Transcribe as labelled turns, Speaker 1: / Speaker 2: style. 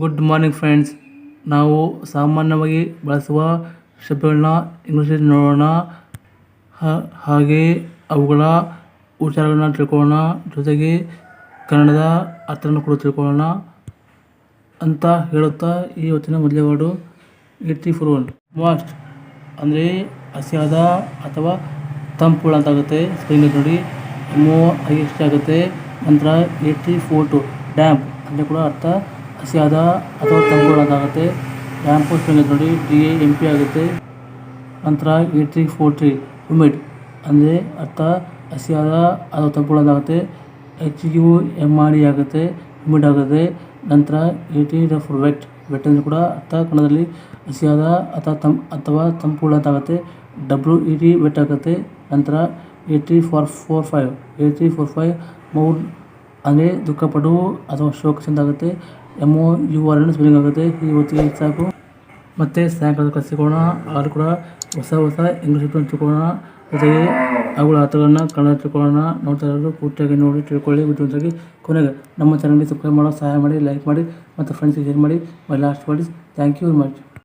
Speaker 1: Good morning friends ನಾವು ಸಾಮಾನ್ಯವಾಗಿ ಬಳಸುವ ಶಬ್ದಗಳನ್ನ ಇಂಗ್ಲೀಷಲ್ಲಿ ನೋಡೋಣ. ಹಾಗೆ ಅವುಗಳ ಉಚ್ಚಾರಗಳನ್ನ ತಿಳ್ಕೊಳ್ಳೋಣ. ಜೊತೆಗೆ ಕನ್ನಡದ ಅರ್ಥವನ್ನು ಕೂಡ ತಿಳ್ಕೊಳ್ಳೋಣ. ಅಂತ ಹೇಳುತ್ತಾ ಈ ಹೊತ್ತಿನ ಮೊದಲೇ word eighty four one moist ಅಂದರೆ ಹಸಿಯಾದ ಅಥವಾ ತಂಪುಳ ಅಂತಾಗುತ್ತೆ ಸ್ಪೆಲ್ಲಿಂಗ್ ನೋಡಿ. ಮೂವ್ ಆಗಿ ಆಗುತ್ತೆ. ನಂತರ ಏಯ್ಟಿ ಫೋರ್ ಟು ಡ್ಯಾಮ್ ಅಂದರೆ ಕೂಡ ಅರ್ಥ ಹಸಿಯಾದ ಅಥವಾ ತಂಗುಳಾಗುತ್ತೆ ಲ್ಯಾಂಪ್ ಪೋಸ್ಟ್ ಮೇಲೆ ನೋಡಿ ಡಿ ಎ ಎಂ ಪಿ ಆಗುತ್ತೆ. ನಂತರ ಏಯ್ಟಿ ಫೋರ್ ತ್ರೀ ಹುಮಿಡ್ ಅಂದರೆ ಅರ್ಥ ಹಸಿಯಾದ ಅಥವಾ ತಂಗುಳಾಗುತ್ತೆ H U M R E ಆಗುತ್ತೆ ಹುಮಿಡ್ ಆಗುತ್ತೆ. ನಂತರ ಏಯ್ಟಿ ಫೋರ್ ವೆಟ್ ವೆಟ್ ಅಂದರೆ ಕೂಡ ಅರ್ಥ ಕಣದಲ್ಲಿ ಹಸಿಯಾದ ಅಥವಾ ತಂ ಅಥವಾ ತಂಪುಳ ಅಂತಾಗುತ್ತೆ ಡಬ್ಲ್ಯೂ ಇ ಟಿ ವೆಟ್ ಆಗುತ್ತೆ. ನಂತರ eighty four four five eighty four five ಮೌಡ್ ಅಂದರೆ ದುಃಖಪಡು ಅಥವಾ ಶೋಕ ಆಗುತ್ತೆ M O U R N spelling ಆಗುತ್ತೆ. ಈ ಹೊತ್ತಿಗೆ ಸಾಕು. ಮತ್ತು ಸಾಯಂಕಾಲ ಕಲಿಸಿಕೊಳ್ಳೋಣ. ಆದರೂ ಕೂಡ ಹೊಸ ಹೊಸ ಇಂಗ್ಲೀಷ್ ತಿಳ್ಕೊಳ್ಳೋಣ. ಜೊತೆಗೆ ಅವುಗಳ ಆತಗಳನ್ನ ಕನ್ನಡ ತಿಳ್ಕೊಳ್ಳೋಣ. ನೋಡ್ತಾ ಇರೋದು ಪೂರ್ತಿಯಾಗಿ ನೋಡಿ ತಿಳ್ಕೊಳ್ಳಿ ವಿದ್ಯುತ್ತಾಗಿ ಕೊನೆಗೆ ನಮ್ಮ ಚಾನಲ್ಗೆ ಸಬ್ಸ್ಕ್ರೈಬ್ ಮಾಡೋ, ಸಹಾಯ ಮಾಡಿ ಲೈಕ್ ಮಾಡಿ, ಮತ್ತು ಫ್ರೆಂಡ್ಸಿಗೆ ಶೇರ್ ಮಾಡಿ. My last words thank you very much